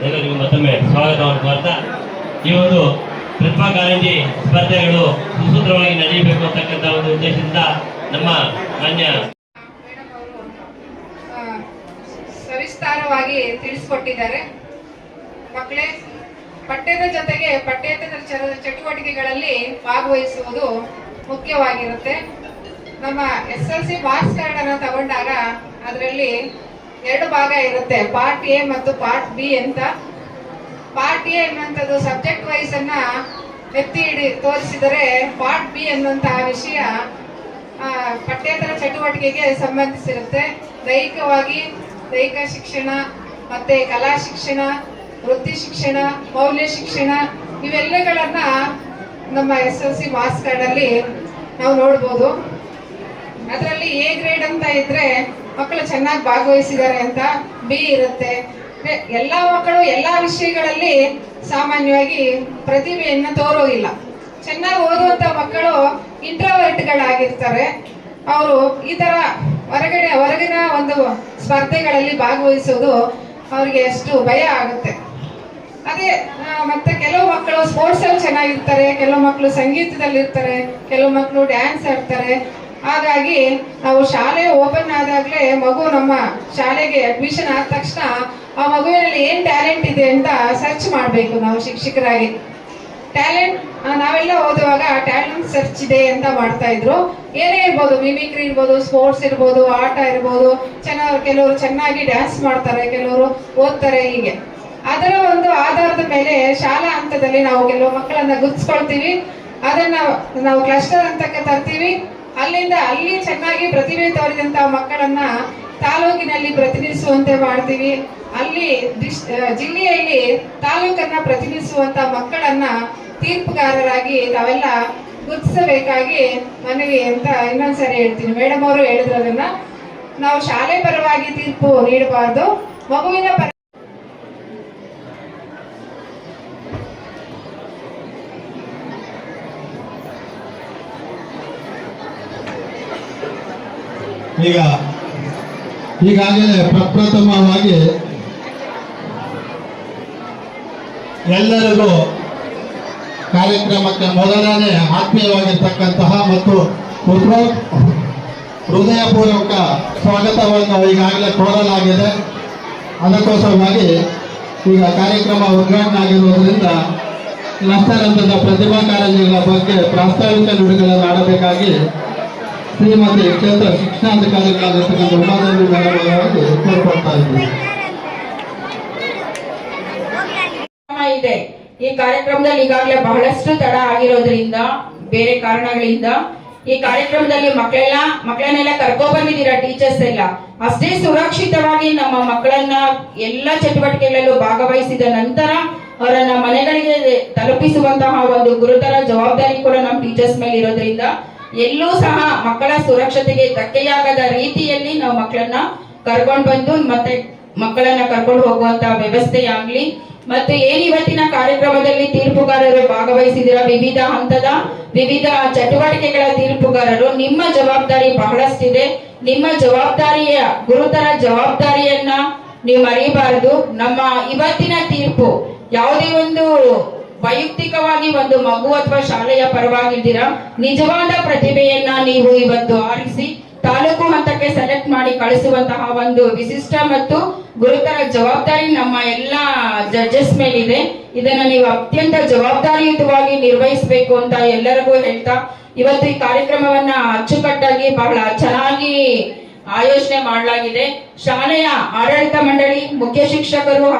ಎಲ್ಲರಿಗೂ ಮತ್ತೊಮ್ಮೆ ಸ್ವಾಗತವನ್ನು ಕೋರ್ತಾ ಈ ಒಂದು ಪ್ರತಿಭಾ ಕಾರಂಜಿ ಸ್ಪರ್ಧೆಗಳು ಸುಸೂತ್ರವಾಗಿ ನಡೆಯಬೇಕು ಅಂತಕ್ಕಂಥ ಒಂದು ಉದ್ದೇಶದಿಂದ ನಮ್ಮ ಮಾನ್ಯ ಸವಿಸ್ತಾರವಾಗಿ ತಿಳಿಸ್ಕೊಟ್ಟಿದ್ದಾರೆ. ಮಕ್ಕಳೇ ಪಠ್ಯದ ಜೊತೆಗೆ ಪಠ್ಯೇತರ ಚಟುವಟಿಕೆಗಳಲ್ಲಿ ಭಾಗವಹಿಸುವುದು ಮುಖ್ಯವಾಗಿರುತ್ತೆ. ನಮ್ಮ ಎಸ್ ಎಲ್ ಸಿ ಮಾರ್ಕ್ಸ್ ತಗೊಂಡಾಗ ಅದರಲ್ಲಿ ಎರಡು ಭಾಗ ಇರುತ್ತೆ, ಪಾರ್ಟ್ ಎ ಮತ್ತು ಪಾರ್ಟ್ ಬಿ ಅಂತ. ಪಾರ್ಟ್ ಎ ಅನ್ನುವಂಥದ್ದು ಸಬ್ಜೆಕ್ಟ್ ವೈಸ್ ಅನ್ನ ಎತ್ತಿ ಹಿಡಿ, ತೋರಿಸಿದರೆ ಪಾರ್ಟ್ ಬಿ ಅನ್ನುವಂತಹ ವಿಷಯ ಪಠ್ಯೇತರ ಚಟುವಟಿಕೆಗೆ ಸಂಬಂಧಿಸಿರುತ್ತೆ. ದೈಹಿಕವಾಗಿ ದೈಹಿಕ ಶಿಕ್ಷಣ, ಮತ್ತೆ ಕಲಾ ಶಿಕ್ಷಣ ವೃತ್ತಿ ಶಿಕ್ಷಣ, ಮೌಲ್ಯ ಶಿಕ್ಷಣ, ಇವೆಲ್ಲಗಳನ್ನ ನಮ್ಮ S L C marks card ಅಲ್ಲಿ ನಾವು ನೋಡ್ಬೋದು. ಅದರಲ್ಲಿ ಎ ಗ್ರೇಡ್ ಅಂತ ಇದ್ರೆ ಮಕ್ಕಳು ಚೆನ್ನಾಗಿ ಭಾಗವಹಿಸಿದ್ದಾರೆ ಅಂತ ಬಿ ಇರುತ್ತೆ. ಎಲ್ಲ ಮಕ್ಕಳು ಎಲ್ಲಾ ವಿಷಯಗಳಲ್ಲಿ ಸಾಮಾನ್ಯವಾಗಿ ಪ್ರತಿಭೆಯನ್ನು ತೋರೋಗಿಲ್ಲ ಚೆನ್ನಾಗಿ ಓದುವಂಥ ಮಕ್ಕಳು ಇಂಟ್ರಾವರ್ಟ್ಗಳಾಗಿರ್ತಾರೆ ಅವರು ಈ ಥರ ಹೊರಗಡೆ ಹೊರಗಿನ ಒಂದು ಸ್ಪರ್ಧೆಗಳಲ್ಲಿ ಭಾಗವಹಿಸೋದು ಅವ್ರಿಗೆ ಎಷ್ಟು ಭಯ ಆಗುತ್ತೆ. ಅದೇ ಮತ್ತೆ ಕೆಲವು ಮಕ್ಕಳು ಸ್ಪೋರ್ಟ್ಸ್ ಅಲ್ಲಿ ಚೆನ್ನಾಗಿರ್ತಾರೆ, ಕೆಲವು ಮಕ್ಕಳು ಸಂಗೀತದಲ್ಲಿ ಇರ್ತಾರೆ ಕೆಲವು ಮಕ್ಕಳು ಡ್ಯಾನ್ಸ್ ಆಡ್ತಾರೆ. ಹಾಗಾಗಿ ನಾವು ಶಾಲೆ ಓಪನ್ ಆದಾಗಲೇ ಮಗು ನಮ್ಮ ಶಾಲೆಗೆ ಅಡ್ಮಿಷನ್ ಆದ ತಕ್ಷಣ ಆ ಮಗುವಿನಲ್ಲಿ ಏನ್ ಟ್ಯಾಲೆಂಟ್ ಇದೆ ಅಂತ ಸರ್ಚ್ ಮಾಡಬೇಕು ನಾವು ಶಿಕ್ಷಕರಾಗಿ. ಟ್ಯಾಲೆಂಟ್ ನಾವೆಲ್ಲ ಓದುವಾಗ ಟ್ಯಾಲೆಂಟ್ ಸರ್ಚ್ ಇದೆ ಅಂತ ಮಾಡ್ತಾ ಇದ್ರು. ಏನೇ ಇರ್ಬೋದು ಮಿಮಿಕ್ರಿ ಇರ್ಬೋದು ಸ್ಪೋರ್ಟ್ಸ್ ಇರ್ಬೋದು, ಆಟ ಇರ್ಬೋದು, ಚೆನ್ನಾಗಿ, ಕೆಲವರು ಚೆನ್ನಾಗಿ ಡ್ಯಾನ್ಸ್ ಮಾಡ್ತಾರೆ, ಕೆಲವರು ಓದ್ತಾರೆ ಹೀಗೆ. ಅದರ ಒಂದು ಆಧಾರದ ಮೇಲೆ ಶಾಲಾ ಹಂತದಲ್ಲಿ ನಾವು ಕೆಲವು ಮಕ್ಕಳನ್ನ ಗುರ್ತಿಸ್ಕೊಳ್ತೀವಿ. ಅದನ್ನ ನಾವು ಕ್ಲಸ್ಟರ್ ಹಂತಕ್ಕೆ ತರ್ತೀವಿ. ಅಲ್ಲಿಂದ ಅಲ್ಲಿ ಚೆನ್ನಾಗಿ ಪ್ರತಿಭೆ ತೋರಿದಂತ ಮಕ್ಕಳನ್ನ ತಾಲೂಕಿನಲ್ಲಿ ಪ್ರತಿನಿಧಿಸುವಂತೆ ಮಾಡ್ತೀವಿ. ಅಲ್ಲಿ ಜಿಲ್ಲೆಯಲ್ಲಿ ತಾಲೂಕನ್ನ ಪ್ರತಿನಿಧಿಸುವಂತ ಮಕ್ಕಳನ್ನ ತೀರ್ಪುಗಾರರಾಗಿ ನಾವೆಲ್ಲ ಗುರುತಿಸಬೇಕಾಗಿ ಮನವಿ ಅಂತ ಇನ್ನೊಂದ್ಸರಿ ಹೇಳ್ತೀನಿ. ಮೇಡಮ್ ಅವರು ಹೇಳಿದ್ರದನ್ನ ನಾವು ಶಾಲೆ ಪರವಾಗಿ ತೀರ್ಪು ನೀಡಬಾರ್ದು. ಮಗುವಿನ ಈಗ, ಈಗಾಗಲೇ ಪ್ರಪ್ರಥಮವಾಗಿ ಎಲ್ಲರಿಗೂ ಕಾರ್ಯಕ್ರಮಕ್ಕೆ ಮೊದಲನೇ ಆತ್ಮೀಯವಾಗಿರ್ತಕ್ಕಂತಹ ಮತ್ತು ಹೃದಯ- ಹೃದಯಪೂರ್ವಕ ಸ್ವಾಗತವನ್ನು ಈಗಾಗಲೇ ಕೋರಲಾಗಿದೆ. ಅದಕ್ಕೋಸ್ಕರವಾಗಿ ಈಗ ಕಾರ್ಯಕ್ರಮ ಉದ್ಘಾಟನೆ ಆಗಿರುವುದರಿಂದ ಕ್ಲಸ್ಟರ್ ಹಂತದ ಪ್ರತಿಭಾ ಕಾರಂಜಿಗಳ ಬಗ್ಗೆ ಪ್ರಾಸ್ತಾವಿಕ ನುಡಿಗಳನ್ನು ಆಡಬೇಕಾಗಿ ಶ್ರೀಮತಿ ಕ್ಷೇತ್ರ ಶಿಕ್ಷಣಾಧಿಕಾರಿಗಳಾಗಿರ್ತಕ್ಕಂಥ ಉಮಾದೇವಿ ಮೇಡಮ್ ಕೋರ್ಕೊಳ್ತಾ ಇದೆ. ಈ ಕಾರ್ಯಕ್ರಮದಲ್ಲಿ ಈಗಾಗಲೇ ಬಹಳಷ್ಟು ತಡ ಆಗಿರೋದ್ರಿಂದ, ಬೇರೆ ಕಾರಣಗಳಿಂದ, ಈ ಕಾರ್ಯಕ್ರಮದಲ್ಲಿ ಮಕ್ಕಳೆಲ್ಲ, ಮಕ್ಕಳನ್ನೆಲ್ಲ ಕರ್ಕೊ ಬಂದಿದ್ದೀರಾ ಟೀಚರ್ಸ್ ಎಲ್ಲ? ಅಷ್ಟೇ ಸುರಕ್ಷಿತವಾಗಿ ನಮ್ಮ ಮಕ್ಕಳನ್ನ ಎಲ್ಲ ಚಟುವಟಿಕೆಗಳಲ್ಲೂ ಭಾಗವಹಿಸಿದ ನಂತರ ಅವರನ್ನ ಮನೆಗಳಿಗೆ ತಲುಪಿಸುವಂತಹ ಒಂದು ಗುರುತರ ಜವಾಬ್ದಾರಿ ಕೂಡ ನಮ್ಮ ಟೀಚರ್ಸ್ ಮೇಲೆ ಇರೋದ್ರಿಂದ ಎಲ್ಲೂ ಸಹ ಮಕ್ಕಳ ಸುರಕ್ಷತೆಗೆ ಧಕ್ಕೆಯಾಗದ ರೀತಿಯಲ್ಲಿ ನಾವು ಮಕ್ಕಳನ್ನ ಕರ್ಕೊಂಡು ಬಂದು ಮತ್ತೆ ಮಕ್ಕಳನ್ನ ಕರ್ಕೊಂಡು ಹೋಗುವಂತ ವ್ಯವಸ್ಥೆ ಆಗ್ಲಿ ಮತ್ತು ಏನ್ ಇವತ್ತಿನ ಕಾರ್ಯಕ್ರಮದಲ್ಲಿ ತೀರ್ಪುಗಾರರು ಭಾಗವಹಿಸಿದಿರ? ವಿವಿಧ ಹಂತದ, ವಿವಿಧ ಚಟುವಟಿಕೆಗಳ ತೀರ್ಪುಗಾರರು. ನಿಮ್ಮ ಜವಾಬ್ದಾರಿ ಬಹಳಷ್ಟಿದೆ. ನಿಮ್ಮ ಜವಾಬ್ದಾರಿಯ, ಗುರುತರ ಜವಾಬ್ದಾರಿಯನ್ನ ನೀವು ಮರೆಯಬಾರದು ನಮ್ಮ ಇವತ್ತಿನ ತೀರ್ಪು ಯಾವುದೇ ಒಂದು ವೈಯಕ್ತಿಕವಾಗಿ ಒಂದು ಮಗು ಅಥವಾ ಶಾಲೆಯ ಪರವಾಗಿದ್ದೀರಾ ನಿಜವಾದ ಪ್ರತಿಭೆಯನ್ನ ನೀವು ಇವತ್ತು ಆರಿಸಿ ತಾಲೂಕು ಹಂತಕ್ಕೆ ಸೆಲೆಕ್ಟ್ ಮಾಡಿ ಕಳಿಸುವಂತಹ ಒಂದು ವಿಶಿಷ್ಟ ಮತ್ತು ಗುರುತರ ಜವಾಬ್ದಾರಿ ನಮ್ಮ ಎಲ್ಲ ಜಡ್ಜಸ್ ಮೇಲಿದೆ. ಇದನ್ನ ನೀವು ಅತ್ಯಂತ ಜವಾಬ್ದಾರಿಯುತವಾಗಿ ನಿರ್ವಹಿಸಬೇಕು ಅಂತ ಎಲ್ಲರಿಗೂ ಹೇಳ್ತಾ, ಇವತ್ತು ಈ ಕಾರ್ಯಕ್ರಮವನ್ನ ಅಚ್ಚುಕಟ್ಟಾಗಿ ಬಹಳ ಚೆನ್ನಾಗಿ ಆಯೋಜನೆ ಮಾಡಲಾಗಿದೆ. ಶಾಲೆಯ ಆಡಳಿತ ಮಂಡಳಿ, ಮುಖ್ಯ ಶಿಕ್ಷಕರು